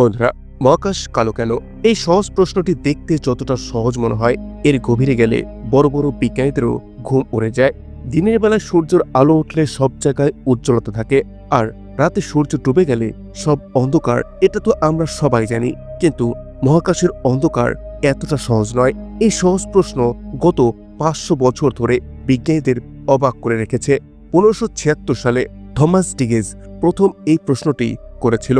বন্ধুরা, মহাকাশ কালো কেন? এই সহজ প্রশ্নটি দেখতে যতটা সহজ মনে হয়, এর গভীরে গেলে বড় বড় বিজ্ঞানীদেরও ঘুম উড়ে যায়। দিনের বেলায় সূর্যের আলো উঠলে সব জায়গায় উজ্জ্বলতা থাকে, আর রাতে সূর্য ডুবে গেলে সব অন্ধকার, এটা তো আমরা সবাই জানি। কিন্তু মহাকাশের অন্ধকার এতটা সহজ নয়। এই সহজ প্রশ্ন গত পাঁচশো বছর ধরে বিজ্ঞানীদের অবাক করে রেখেছে। পনেরোশো সালে থমাস ডিগেজ প্রথম এই প্রশ্নটি করেছিল।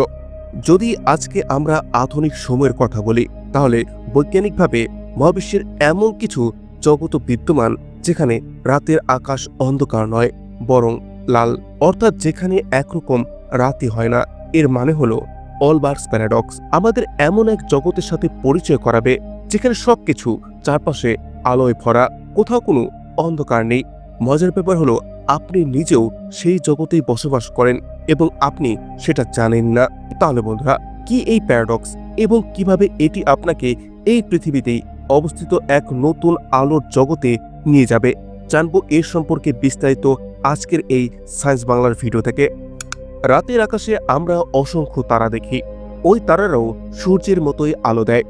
যদি আজকে আমরা আধুনিক সময়ের কথা বলি, তাহলে বৈজ্ঞানিকভাবে মহাবিশ্বের এমন কিছু জগত বিদ্যমান যেখানে রাতের আকাশ অন্ধকার নয়, বরং লাল, অর্থাৎ যেখানে একরকম রাতই হয় না। এর মানে হলো অলবার্স প্যারাডক্স আমাদের এমন এক জগতের সাথে পরিচয় করাবে, যেখানে সব কিছু চারপাশে আলোয় ভরা, কোথাও কোনো অন্ধকার নেই। মজার ব্যাপার হলো, আপনি নিজেও সেই জগতেই বসবাস করেন। এবং আপনি সেটা জানেন না। তাহলে বন্ধুরা, কি এই প্যারাডক্স এবং কীভাবে এটি আপনাকে এই পৃথিবীতেই অবস্থিত এক নতুন আলোর জগতে নিয়ে যাবে? জানব এর সম্পর্কে বিস্তারিত আজকের এই সায়েন্স বাংলার ভিডিও থেকে। রাতের আকাশে আমরা অসংখ্য তারা দেখি। ওই তারারাও সূর্যের মতোই আলো দেয়।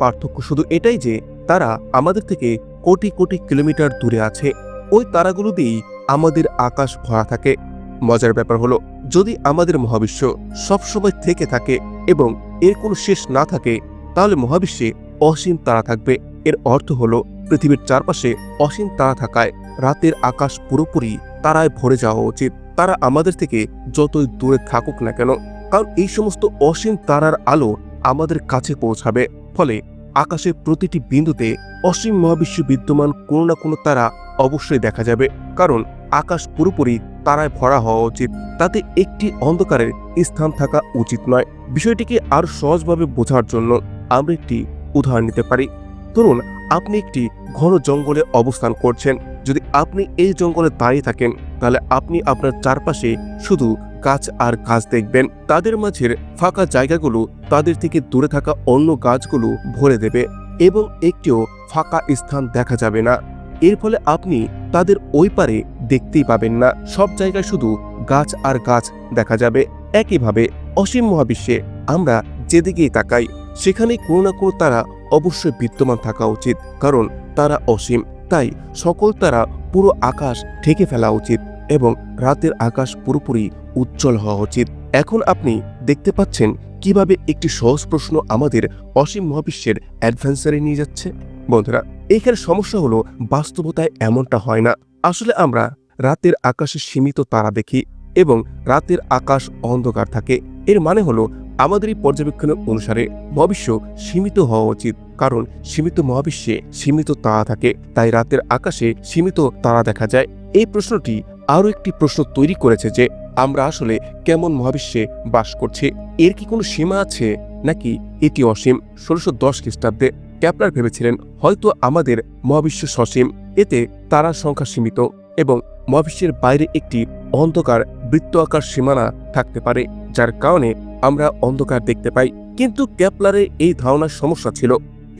পার্থক্য শুধু এটাই যে, তারা আমাদের থেকে কোটি কোটি কিলোমিটার দূরে আছে। ওই তারাগুলো দিয়েই আমাদের আকাশ ভরা থাকে। মজার ব্যাপার হলো যদি আমাদের মহাবিশ্ব সবসময় থেকে থাকে এবং এর কোনো শেষ না থাকে, তাহলে মহাবিশ্বে অসীম তারা থাকবে। এর অর্থ হলো, পৃথিবীর চারপাশে অসীম তারা থাকায় রাতের আকাশ পুরোপুরি তারায় ভরে যাওয়া উচিত। তারা আমাদের থেকে যতই দূরে থাকুক না কেন, কারণ এই সমস্ত অসীম তারার আলো আমাদের কাছে পৌঁছাবে। ফলে আকাশের প্রতিটি বিন্দুতে অসীম মহাবিশ্ব বিদ্যমান কোনো না কোনো তারা অবশ্যই দেখা যাবে, কারণ আকাশ পুরোপুরি তারায় ভরা হওয়া উচিত। তাতে একটি অন্ধকারের স্থান থাকা উচিত নয়। বিষয়টিকে আর সহজভাবে বোঝার জন্য আমরা একটি উদাহরণ নিতে পারি। ধরুন, আপনি একটি ঘন জঙ্গলে অবস্থান করছেন। যদি আপনি এই জঙ্গলে দাঁড়িয়ে থাকেন, তাহলে আপনি আপনার চারপাশে শুধু গাছ আর গাছ দেখবেন। তাদের মাঝের ফাঁকা জায়গাগুলো তাদের থেকে দূরে থাকা অন্য গাছগুলো ভরে দেবে এবং একটিও ফাঁকা স্থান দেখা যাবে না। এর ফলে আপনি তাদের ওই পারে দেখতেই পাবেন না। সব জায়গায় শুধু গাছ আর গাছ দেখা যাবে। একইভাবে অসীম মহাবিশ্বে আমরা যেদিকেই তাকাই সেখানে কোনো না কোনো তারা অবশ্যই বিদ্যমান থাকা উচিত, কারণ তারা অসীম। তাই সকল তারা পুরো আকাশ ঢেকে ফেলা উচিত এবং রাতের আকাশ পুরোপুরি উজ্জ্বল হওয়া উচিত। এখন আপনি দেখতে পাচ্ছেন কীভাবে একটি সহজ প্রশ্ন আমাদের অসীম মহাবিশ্বের অ্যাডভেঞ্চারে নিয়ে যাচ্ছে। বন্ধুরা এইখানে সমস্যা হলো বাস্তবতায় এমনটা হয় না। আসলে আমরা রাতের আকাশে সীমিত তারা দেখি এবং রাতের আকাশ অন্ধকার থাকে। এর মানে হলো আমাদের এই পর্যবেক্ষণের অনুসারে মহাবিশ্ব সীমিত হওয়া উচিত, কারণ সীমিত মহাবিশ্বে সীমিত তারা থাকে, তাই রাতের আকাশে সীমিত তারা দেখা যায়। এই প্রশ্নটি আরও একটি প্রশ্ন তৈরি করেছে যে আমরা আসলে কেমন মহাবিশ্বে বাস করছি? এর কি কোনো সীমা আছে নাকি এটি অসীম? ষোলোশো দশ খ্রিস্টাব্দে ক্যাপলার ভেবেছিলেন হয়তো আমাদের মহাবিশ্ব সসীম, এতে তারার সংখ্যা সীমিত এবং মহাবিশ্বের বাইরে একটি অন্ধকার বৃত্ত আকার সীমানা থাকতে পারে, যার কারণে আমরা অন্ধকার দেখতে পাই। কিন্তু ক্যাপলারের এই ধারণার সমস্যা ছিল,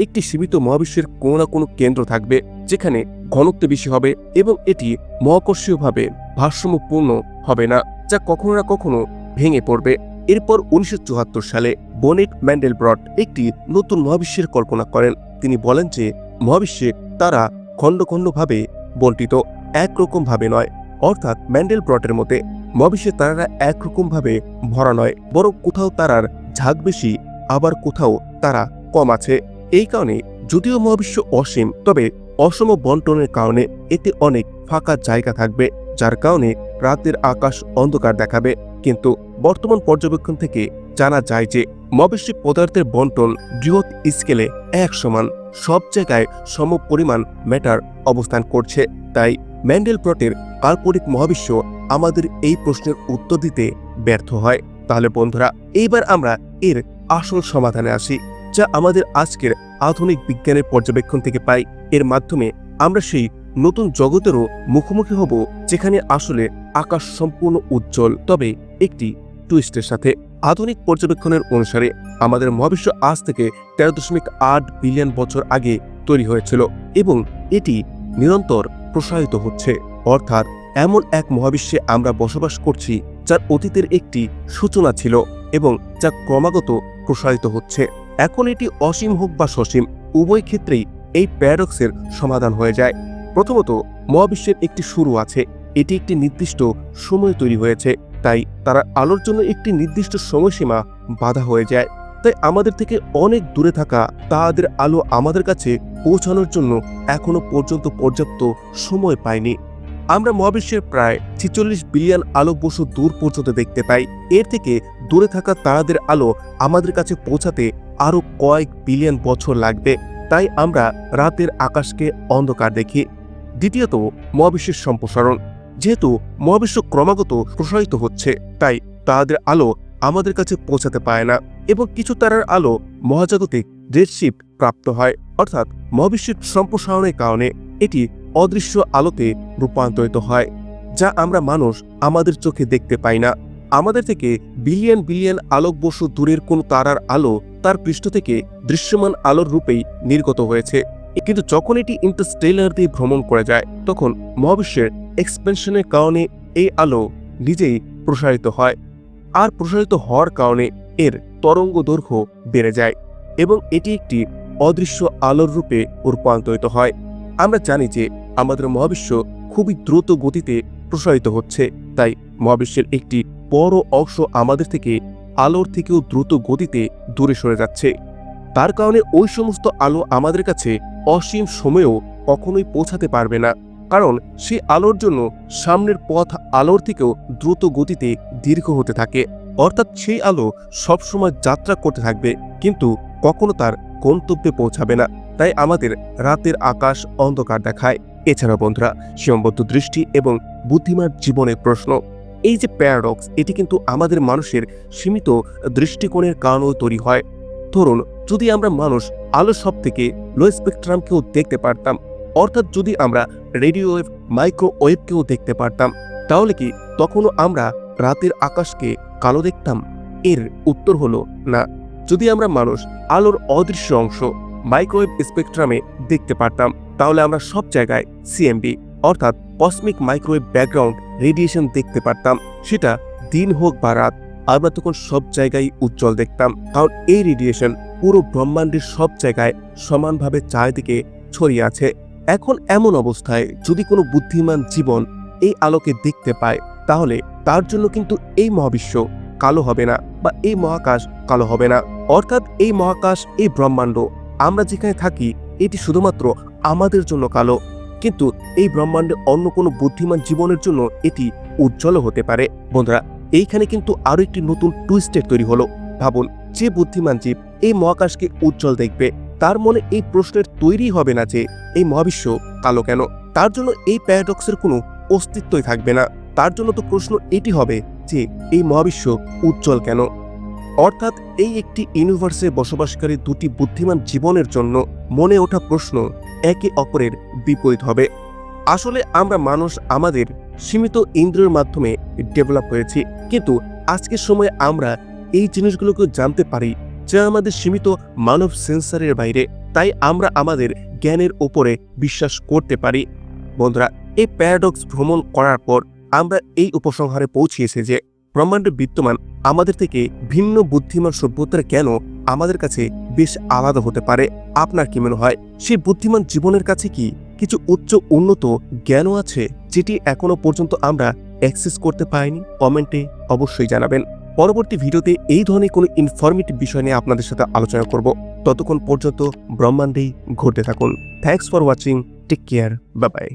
একটি সীমিত মহাবিশ্বের কোনো না কোনো কেন্দ্র থাকবে, যেখানে ঘনত্ব বেশি হবে এবং এটি মহাকর্ষীয়ভাবে ভারসাম্যপূর্ণ হবে না, যা কখনো না কখনো ভেঙে পড়বে। এরপর উনিশশো চুয়াত্তর সালে বনেট ম্যান্ডেলব্রট একটি নতুন মহাবিশ্বের কল্পনা করেন। তিনি বলেন যে, মহাবিশ্বে তারা খণ্ড খণ্ডভাবে বন্টিত একরকমভাবে নয়। অর্থাৎ ম্যান্ডেলব্রটের মতে, মহাবিশ্বে তারারা একরকমভাবে ভরা নয়, বরং কোথাও তারার ঝাঁক বেশি, আবার কোথাও তারা কম আছে। এই কারণে যদিও মহাবিশ্ব অসীম, তবে অসম বন্টনের কারণে এতে অনেক ফাঁকা জায়গা থাকবে, যার কারণে রাতের আকাশ অন্ধকার দেখাবে। কিন্তু বর্তমান পর্যবেক্ষণ থেকে জানা যায় যে মহাবিশ্বিক পদার্থের বন্টন বৃহৎ স্কেলে এক সমান, সব জায়গায় সম পরিমাণ ম্যাটার অবস্থান করছে। তাই ম্যান্ডেল প্লটের কাল্পনিক মহাবিশ্ব আমাদের এই প্রশ্নের উত্তর দিতে ব্যর্থ হয়। তাহলে বন্ধুরা, এইবার আমরা এর আসল সমাধানে আসি, যা আমাদের আজকের আধুনিক বিজ্ঞানের পর্যবেক্ষণ থেকে পাই। এর মাধ্যমে আমরা সেই নতুন জগতেরও মুখোমুখি হব, যেখানে আসলে আকাশ সম্পূর্ণ উজ্জ্বল, তবে একটি টুইস্টের সাথে। আধুনিক পর্যবেক্ষণের অনুসারে আমাদের মহাবিশ্ব আজ থেকে তেরো দশমিক আট বিলিয়ন বছর আগে তৈরি হয়েছিল এবং এটি নিরন্তর প্রসারিত হচ্ছে। অর্থাৎ এমন এক মহাবিশ্বে আমরা বসবাস করছি যার অতীতের একটি সূচনা ছিল এবং যা ক্রমাগত প্রসারিত হচ্ছে। এখন এটি অসীম হোক বা সসীম, উভয় ক্ষেত্রেই এই প্যারাডক্সের সমাধান হয়ে যায়। প্রথমত, মহাবিশ্বের একটি শুরু আছে। এটি একটি নির্দিষ্ট সময় তৈরি হয়েছে। তাই তারা আলোর জন্য একটি নির্দিষ্ট সময়সীমা বাধা হয়ে যায়। তাই আমাদের থেকে অনেক দূরে থাকা তাদের আলো আমাদের কাছে পৌঁছানোর জন্য এখনও পর্যন্ত পর্যাপ্ত সময় পায়নি। আমরা মহাবিশ্বের প্রায় ছিচল্লিশ বিলিয়ন আলোকবর্ষ দূর পর্যন্ত দেখতে পাই। এর থেকে দূরে থাকা তারাদের আলো আমাদের কাছে পৌঁছাতে আরও কয়েক বিলিয়ন বছর লাগবে। তাই আমরা রাতের আকাশকে অন্ধকার দেখি। দ্বিতীয়ত, মহাবিশ্বের সম্প্রসারণ। যেহেতু মহাবিশ্ব ক্রমাগত প্রসারিত হচ্ছে, তাই তাদের আলো আমাদের কাছে পৌঁছাতে পায় না এবং কিছু তারার আলো মহাজাগতিক রেডশিফট প্রাপ্ত হয়। অর্থাৎ মহাবিশ্বের সম্প্রসারণের কারণে এটি অদৃশ্য আলোতে রূপান্তরিত হয়, যা আমরা মানুষ আমাদের চোখে দেখতে পাই না। আমাদের থেকে বিলিয়ন বিলিয়ন আলোকবর্ষ দূরের কোন তারার আলো তার পৃষ্ঠ থেকে দৃশ্যমান আলোর রূপেই নির্গত হয়েছে। কিন্তু যখন এটি ইন্টারস্টেলার দিয়ে ভ্রমণ করে যায়, তখন মহাবিশ্বের এক্সপেনশনের কারণে এই আলো নিজেই প্রসারিত হয়। আর প্রসারিত হওয়ার কারণে এর তরঙ্গ দৈর্ঘ্য বেড়ে যায় এবং এটি একটি অদৃশ্য আলোর রূপে রূপান্তরিত হয়। আমরা জানি যে আমাদের মহাবিশ্ব খুবই দ্রুত গতিতে প্রসারিত হচ্ছে, তাই মহাবিশ্বের একটি বড় অংশ আমাদের থেকে আলোর থেকেও দ্রুত গতিতে দূরে সরে যাচ্ছে। তার কারণে ওই সমস্ত আলো আমাদের কাছে অসীম সময়েও কখনোই পৌঁছাতে পারবে না, কারণ সেই আলোর জন্য সামনের পথ আলোর থেকেও দ্রুত গতিতে দীর্ঘ হতে থাকে। অর্থাৎ সেই আলো সবসময় যাত্রা করতে থাকবে, কিন্তু কখনো তার গন্তব্যে পৌঁছাবে না। তাই আমাদের রাতের আকাশ অন্ধকার দেখায়। এছাড়া বন্ধুরা, সীমাবদ্ধ দৃষ্টি এবং বুদ্ধিমান জীবনের প্রশ্ন, এই যে প্যারাডক্স, এটি কিন্তু আমাদের মানুষের সীমিত দৃষ্টিকোণের কারণেও তৈরি হয়। ধরুন যদি আমরা মানুষ আলো সব থেকে লো স্পেকট্রামকেও দেখতে পারতাম, অর্থাৎ যদি আমরা রেডিও ওয়েভ মাইক্রোওয়েভকেও দেখতে পারতাম, তাহলে কি তখনও আমরা রাতের আকাশকে কালো দেখতাম? এর উত্তর হলো না। যদি আমরা মানুষ আলোর অদৃশ্য অংশ মাইক্রোওয়েভ স্পেকট্রামে দেখতে পারতাম, তাহলে আমরা সব জায়গায় সিএমবি অর্থাৎ কসমিক মাইক্রোওয়েভ ব্যাকগ্রাউন্ড রেডিয়েশন দেখতে পারতাম। সেটা দিন হোক বা রাত, আমরা তখন সব জায়গায় উজ্জ্বল দেখতাম। কারণ এই রেডিয়েশন পুরো ব্রহ্মাণ্ডের সব জায়গায় সমানভাবে চারিদিকে ছড়িয়ে আছে। এখন এমন অবস্থায় যদি কোনো বুদ্ধিমান জীবন এই আলোকে দেখতে পায়, তাহলে তার জন্য কিন্তু এই মহাবিশ্ব কালো হবে না বা এই মহাকাশ কালো হবে না। অর্থাৎ এই মহাকাশ, এই ব্রহ্মাণ্ড, আমরা যেখানে থাকি, এটি শুধুমাত্র আমাদের জন্য কালো। কিন্তু এই ব্রহ্মাণ্ডে অন্য কোনো বুদ্ধিমান জীবনের জন্য এটি উজ্জ্বল হতে পারে। বন্ধুরা, এইখানে কিন্তু আরও একটি নতুন টুইস্টের তৈরি হলো। ভাবুন, যে বুদ্ধিমান জীব এই মহাকাশকে উজ্জ্বল দেখবে, তার মনে এই প্রশ্নের তৈরি হবে না যে এই মহাবিশ্ব কালো কেন? তার জন্য এই প্যারাডক্সের কোনো অস্তিত্বই থাকবে না। তার জন্য তো প্রশ্ন এটি হবে যে এই মহাবিশ্ব উজ্জ্বল কেন? অর্থাৎ এই একটি ইউনিভার্সে বসবাসকারী দুটি বুদ্ধিমান জীবনের জন্য মনে ওঠা প্রশ্ন একে অপরের বিপরীত হবে। আসলে আমরা মানুষ আমাদের সীমিত ইন্দ্রিয়ের মাধ্যমে ডেভেলপ হয়েছি, কিন্তু আজকের সময়ে আমরা এই জিনিসগুলোকে জানতে পারি যা আমাদের সীমিত মানব সেন্সারের বাইরে। তাই আমরা আমাদের জ্ঞানের ওপরে বিশ্বাস করতে পারি। বন্ধুরা, এই প্যারাডক্স ভ্রমণ করার পর আমরা এই উপসংহারে পৌঁছিয়েছি যে ব্রহ্মাণ্ডে বিদ্যমান আমাদের থেকে ভিন্ন বুদ্ধিমান সভ্যতার কেন আমাদের কাছে বেশ আলাদা হতে পারে। আপনার কি মনে হয়, সেই বুদ্ধিমান জীবনের কাছে কি কিছু উচ্চ উন্নত জ্ঞানও আছে যেটি এখনও পর্যন্ত আমরা অ্যাক্সেস করতে পারিনি? কমেন্টে অবশ্যই জানাবেন। পরবর্তী ভিডিওতে এই ধরনের কোনো ইনফরমেটিভ বিষয় নিয়ে আপনাদের সাথে আলোচনা করব। ততক্ষণ পর্যন্ত ব্রহ্মাণ্ডেই ঘটতে থাকুন। Thanks for watching take care bye